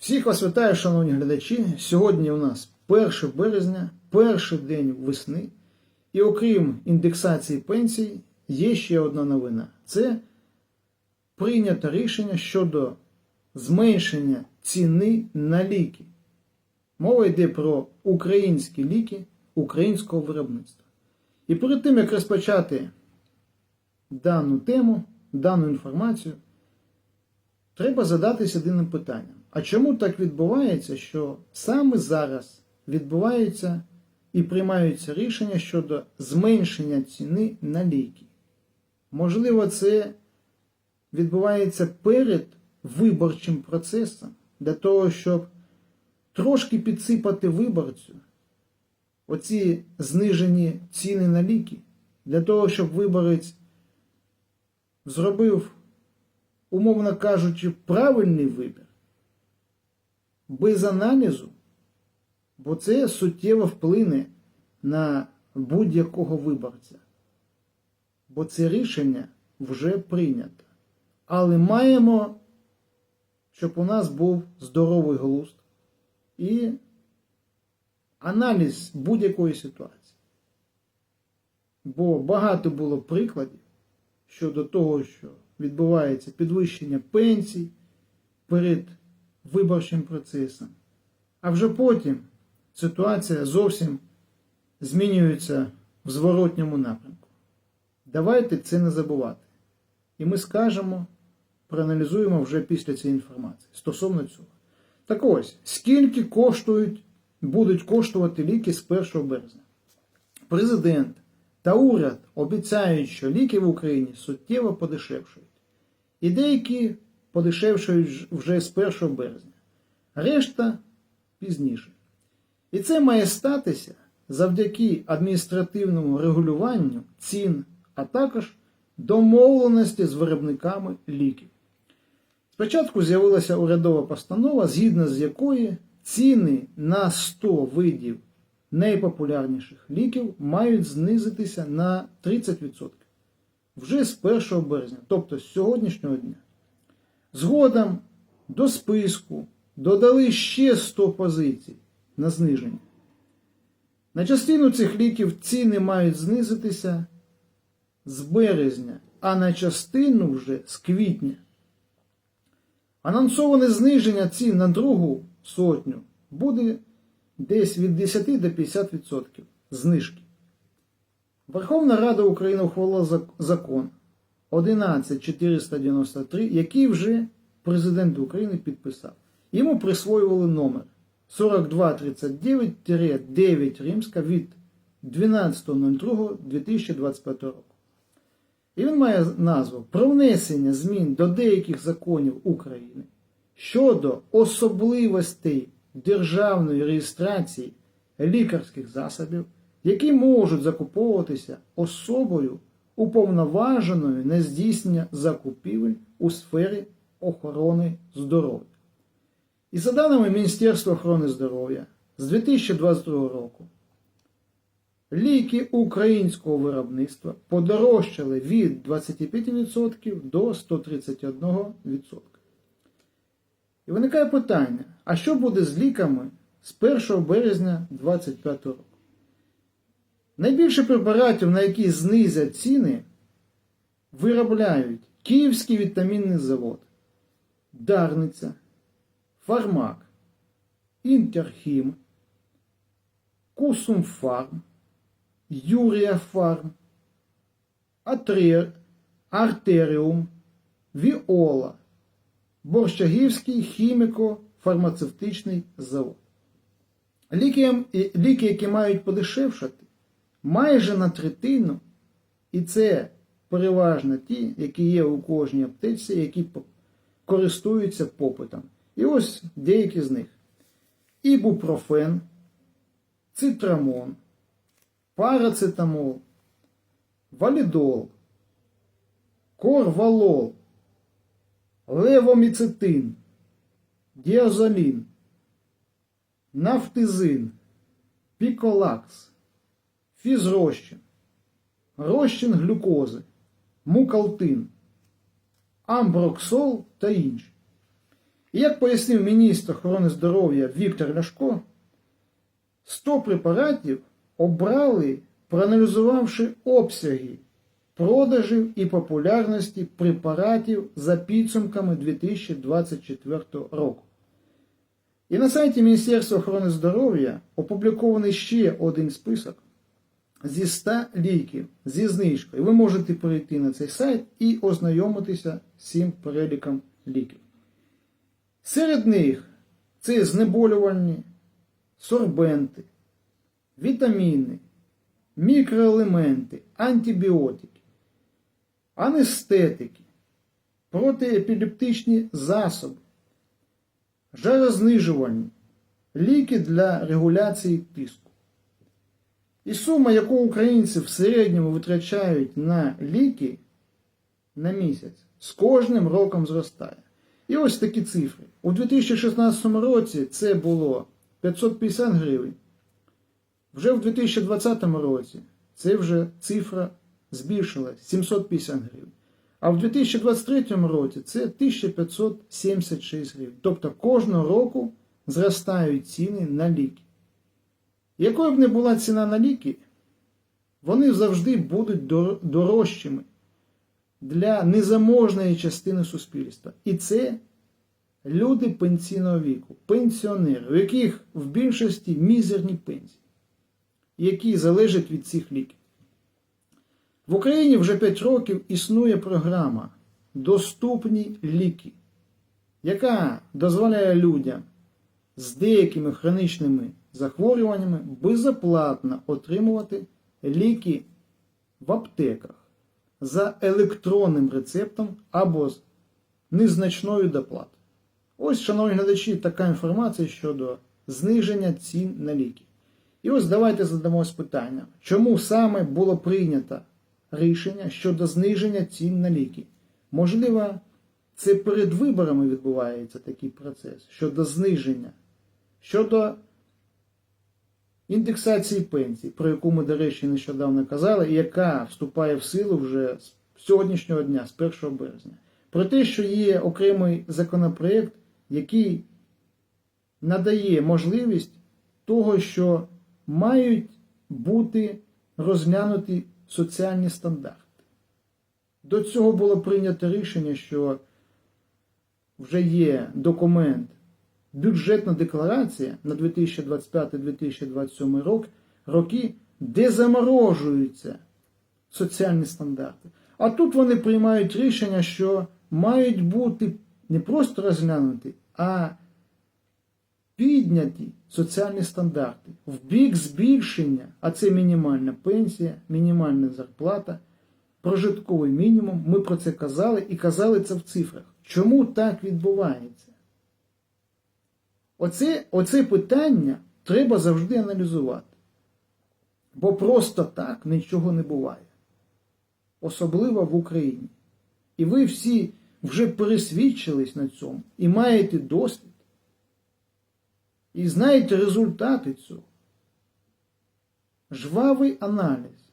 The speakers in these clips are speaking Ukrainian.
Всіх вас вітаю, шановні глядачі. Сьогодні у нас 1 березня, перший день весни. І окрім індексації пенсій, є ще одна новина. Це прийнято рішення щодо зменшення ціни на ліки. Мова йде про українські ліки українського виробництва. І перед тим, як розпочати дану тему, дану інформацію, треба задатися єдиним питанням. А чому так відбувається, що саме зараз відбуваються і приймаються рішення щодо зменшення ціни на ліки? Можливо, це відбувається перед виборчим процесом для того, щоб трошки підсипати виборцю оці знижені ціни на ліки, для того, щоб виборець зробив, умовно кажучи, правильний вибір без аналізу, бо це суттєво вплине на будь-якого виборця. Бо це рішення вже прийнято. Але маємо, щоб у нас був здоровий глузд і аналіз будь-якої ситуації. Бо багато було прикладів щодо того, що відбувається підвищення пенсій перед виборчим процесом. А вже потім ситуація зовсім змінюється в зворотньому напрямку. Давайте це не забувати. І ми скажемо, проаналізуємо вже після цієї інформації стосовно цього. Так ось, скільки коштують, будуть коштувати ліки з 1 березня? Президент та уряд обіцяють, що ліки в Україні суттєво подешевшують. І деякі подешевшують вже з 1 березня, решта пізніше. І це має статися завдяки адміністративному регулюванню цін, а також домовленості з виробниками ліків. Спочатку з'явилася урядова постанова, згідно з якої ціни на 100 видів найпопулярніших ліків мають знизитися на 30% вже з 1 березня, тобто з сьогоднішнього дня. Згодом до списку додали ще 100 позицій на зниження. На частину цих ліків ціни мають знизитися з березня, а на частину вже з квітня. Анонсоване зниження цін на другу сотню буде десь від 10 до 50% знижки. Верховна Рада України ухвалила закон 11493, який вже президент України підписав. Йому присвоювали номер 4239-9 Римська від 12.02.2025 року. І він має назву Про внесення змін до деяких законів України щодо особливостей державної реєстрації лікарських засобів, які можуть закуповуватися особою уповноваженою на здійснення закупівель у сфері охорони здоров'я. І за даними Міністерства охорони здоров'я з 2022 року ліки українського виробництва подорожчали від 25% до 131%. І виникає питання: а що буде з ліками з 1 березня 2025 року? Найбільше препаратів, на які знизять ціни, виробляють Київський вітамінний завод, Дарниця, Фармак, Інтерхім, Кусумфарм, Юріафарм, Атрер, Артеріум, Віола, Борщагівський хіміко-фармацевтичний завод. Ліки, ліки, які мають подешевшати, майже на третину, і це переважно ті, які є у кожній аптеці, які користуються попитом. І ось деякі з них: ібупрофен, цитрамон, парацетамол, валідол, корвалол, левоміцетин, діазолін, нафтизин, піколакс, фізрозчин, розчин глюкози, мукалтин, амброксол та інші. І як пояснив міністр охорони здоров'я Віктор Ляшко, 100 препаратів обрали, проаналізувавши обсяги продажів і популярності препаратів за підсумками 2024 року. І на сайті Міністерства охорони здоров'я опублікований ще один список зі 100 ліків зі знижкою. Ви можете перейти на цей сайт і ознайомитися з цим переліком ліків. Серед них це знеболювальні, сорбенти, вітаміни, мікроелементи, антибіотики, анестетики, протиепілептичні засоби, жарознижувальні, ліки для регуляції тиску. І сума, яку українці в середньому витрачають на ліки на місяць, з кожним роком зростає. І ось такі цифри. У 2016 році це було 550 гривень. Вже в 2020 році це вже цифра збільшилась 750 гривень. А в 2023 році це 1576 гривень. Тобто кожного року зростають ціни на ліки. Якою б не була ціна на ліки, вони завжди будуть дорожчими для незаможної частини суспільства. І це люди пенсійного віку, пенсіонери, у яких в більшості мізерні пенсії, які залежать від цих ліків. В Україні вже 5 років існує програма Доступні ліки, яка дозволяє людям з деякими хронічними захворюваннями безоплатно отримувати ліки в аптеках за електронним рецептом або з незначною доплатою. Ось, шановні глядачі, така інформація щодо зниження цін на ліки. І ось давайте задамось питання, чому саме було прийнято рішення щодо зниження цін на ліки? Можливо, це перед виборами відбувається такий процес щодо зниження, щодо індексації пенсій, про яку ми, до речі, нещодавно казали, і яка вступає в силу вже з сьогоднішнього дня, з 1 березня. Про те, що є окремий законопроєкт, який надає можливість того, що мають бути розглянуті соціальні стандарти. До цього було прийнято рішення, що вже є документ, бюджетна декларація на 2025-2027 рок, роки, де заморожуються соціальні стандарти. А тут вони приймають рішення, що мають бути не просто розглянуті, а підняті соціальні стандарти в бік збільшення, а це мінімальна пенсія, мінімальна зарплата, прожитковий мінімум. Ми про це казали і казали це в цифрах. Чому так відбувається? Оце, оце питання треба завжди аналізувати. Бо просто так нічого не буває. Особливо в Україні. І ви всі вже пересвідчились на цьому і маєте досвід. І знаєте результати цього. Жвавий аналіз,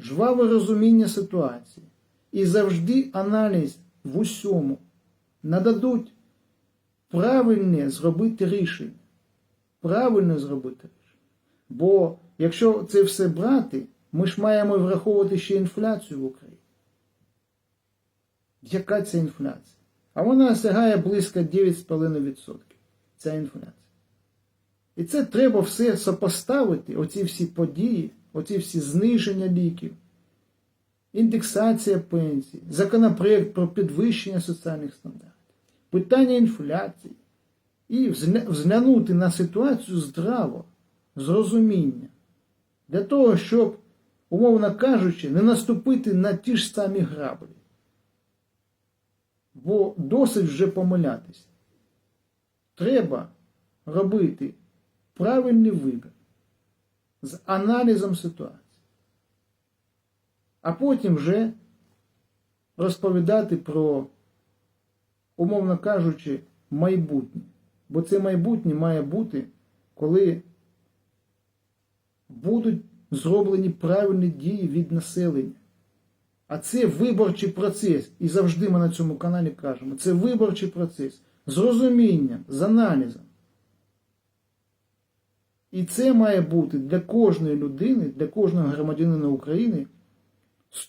жваве розуміння ситуації. І завжди аналіз в усьому нададуть правильне зробити рішення. Правильно зробити рішення. Бо якщо це все брати, ми ж маємо враховувати ще інфляцію в Україні. Яка це інфляція? А вона сягає близько 9,5%. Ця інфляція. І це треба все сопоставити, оці всі події, оці всі зниження ліків, індексація пенсій, законопроект про підвищення соціальних стандартів, питання інфляції. І взглянути на ситуацію здраво, з розумінням, для того, щоб, умовно кажучи, не наступити на ті ж самі граблі. Бо досить вже помилятися. Треба робити правильний вибір з аналізом ситуації. А потім вже розповідати про, умовно кажучи, майбутнє. Бо це майбутнє має бути, коли будуть зроблені правильні дії від населення. А це виборчий процес. І завжди ми на цьому каналі кажемо, це виборчий процес. з розумінням, з аналізом. І це має бути для кожної людини, для кожного громадянина України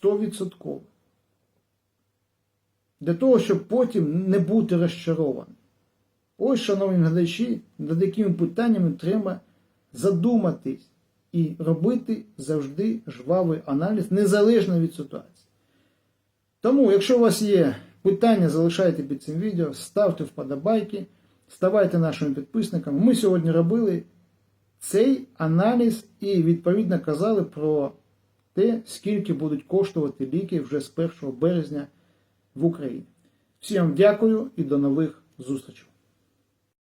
100%. Для того, щоб потім не бути розчарованим. Ось, шановні глядачі, над якими питаннями треба задуматись і робити завжди жвавий аналіз, незалежно від ситуації. Тому, якщо у вас є питання, залишайте під цим відео, ставте вподобайки, ставайте нашими підписниками. Ми сьогодні робили цей аналіз і відповідно казали про те, скільки будуть коштувати ліки вже з 1 березня в Україні. Всім дякую і до нових зустрічей.